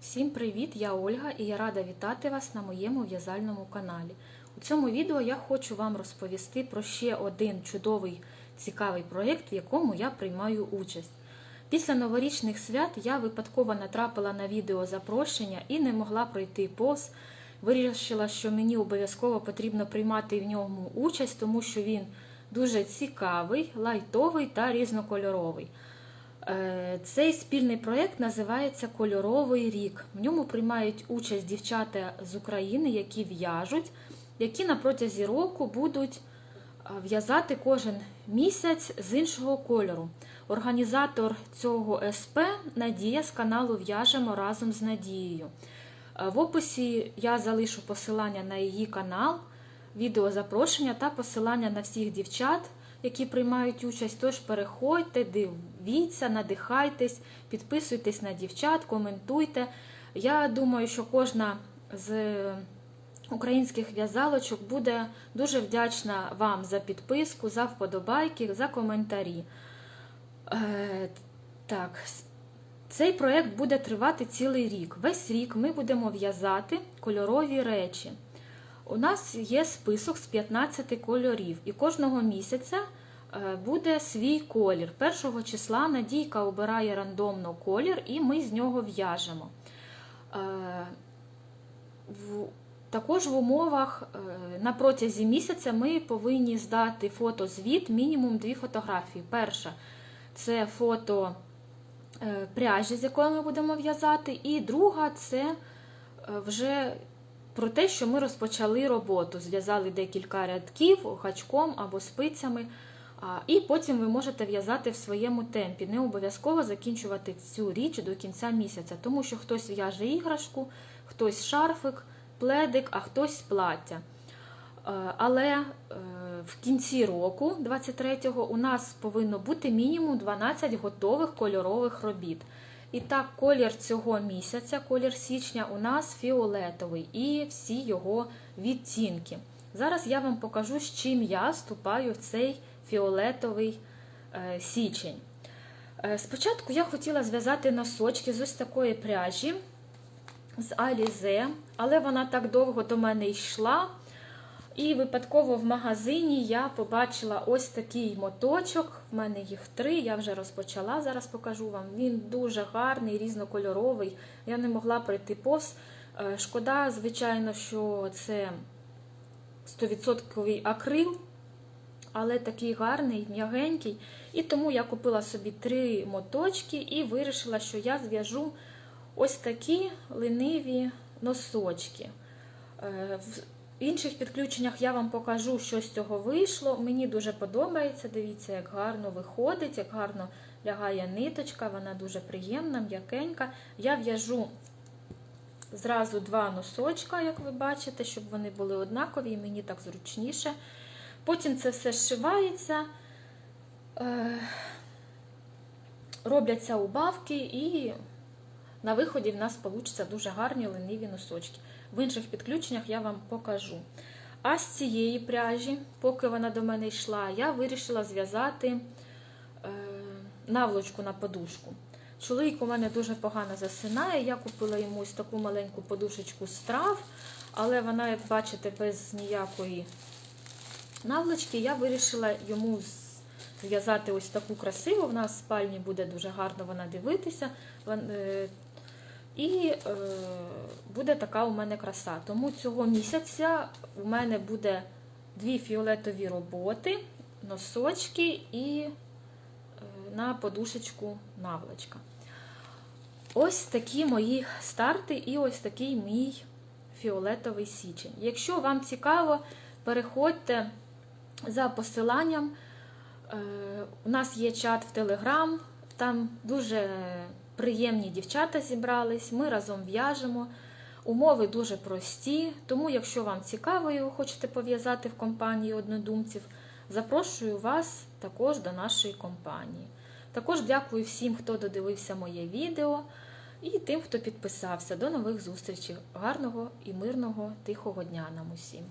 Всім привіт! Я Ольга і я рада вітати вас на моєму в'язальному каналі. У цьому відео я хочу вам розповісти про ще один чудовий цікавий проєкт, в якому я приймаю участь. Після новорічних свят я випадково натрапила на відео запрошення і не могла пройти повз. Вирішила, що мені обов'язково потрібно приймати в ньому участь, тому що він дуже цікавий, лайтовий та різнокольоровий. Е, Цей спільний проєкт називається Кольоровий рік. В ньому приймають участь дівчата з України, які в'яжуть, які на протязі року будуть е, в'язати кожен місяць з іншого кольору. Організатор цього СП Надія з каналу В'яжемо разом з Надією. Е, В описі я залишу посилання на її канал, відеозапрошення та посилання на всіх дівчат, які приймають участь. Тож переходьте, дивіться, надихайтесь, підписуйтесь на дівчат, коментуйте. Я думаю, що кожна з українських в'язалочок буде дуже вдячна вам за підписку, за вподобайки, за коментарі. Е, Так, цей проєкт буде тривати цілий рік. Весь рік ми будемо в'язати кольорові речі. У нас є список з 15 кольорів, і кожного місяця е, буде свій колір. Першого числа Надійка обирає рандомно колір, і ми з нього в'яжемо. Е, Також в умовах е, на протязі місяця ми повинні здати фотозвіт, мінімум дві фотографії. Перша це фото пряжі, з якої ми будемо в'язати, і друга це вже про те, що ми розпочали роботу. Зв'язали декілька рядків гачком або спицями, і потім ви можете в'язати в своєму темпі. Не обов'язково закінчувати цю річ до кінця місяця, тому що хтось в'яже іграшку, хтось шарфик, пледик, а хтось плаття. Е, Але е, в кінці року, 23-го, у нас повинно бути мінімум 12 готових кольорових робіт. І так, колір цього місяця, колір січня, у нас фіолетовий і всі його відтінки. Зараз я вам покажу, з чим я вступаю в цей фіолетовий е, січень. Е, Спочатку я хотіла зв'язати носочки з ось такої пряжі з Alize, але вона так довго до мене йшла. І випадково в магазині я побачила ось такий моточок. В мене їх три, я вже розпочала, зараз покажу вам. Він дуже гарний, різнокольоровий. Я не могла пройти повз. Е, Шкода, звичайно, що це 100% акрил, але такий гарний, м'ягенький. І тому я купила собі три моточки і вирішила, що я зв'яжу ось такі лениві носочки. Інших підключеннях я вам покажу, що з цього вийшло. Мені дуже подобається. Дивіться, як гарно виходить, як гарно лягає ниточка, вона дуже приємна, м'якенька. Я в'яжу зразу два носочка, як ви бачите, щоб вони були однакові, і мені так зручніше. Потім це все зшивається, е, робляться убавки, і на виході в нас вийде дуже гарні лениві носочки. В інших підключеннях я вам покажу. А з цієї пряжі, поки вона до мене йшла, я вирішила зв'язати е, наволочку на подушку. Чоловік у мене дуже погано засинає. Я купила йому ось таку маленьку подушечку з трав, але вона, як бачите, без ніякої наволочки. Я вирішила йому зв'язати ось таку красиву. В нас в спальні буде дуже гарно вона дивитися. І е, буде така у мене краса. Тому цього місяця у мене буде дві фіолетові роботи, носочки і е, на подушечку наволочка. Ось такі мої старти і ось такий мій фіолетовий січень. Якщо вам цікаво, переходьте за посиланням. Е, У нас є чат в Телеграм, там дуже приємні дівчата зібрались, ми разом в'яжемо. Умови дуже прості, тому, якщо вам цікаво і ви хочете пов'язати в компанії однодумців, запрошую вас також до нашої компанії. Також дякую всім, хто додивився моє відео, і тим, хто підписався. До нових зустрічей. Гарного і мирного, тихого дня нам усім!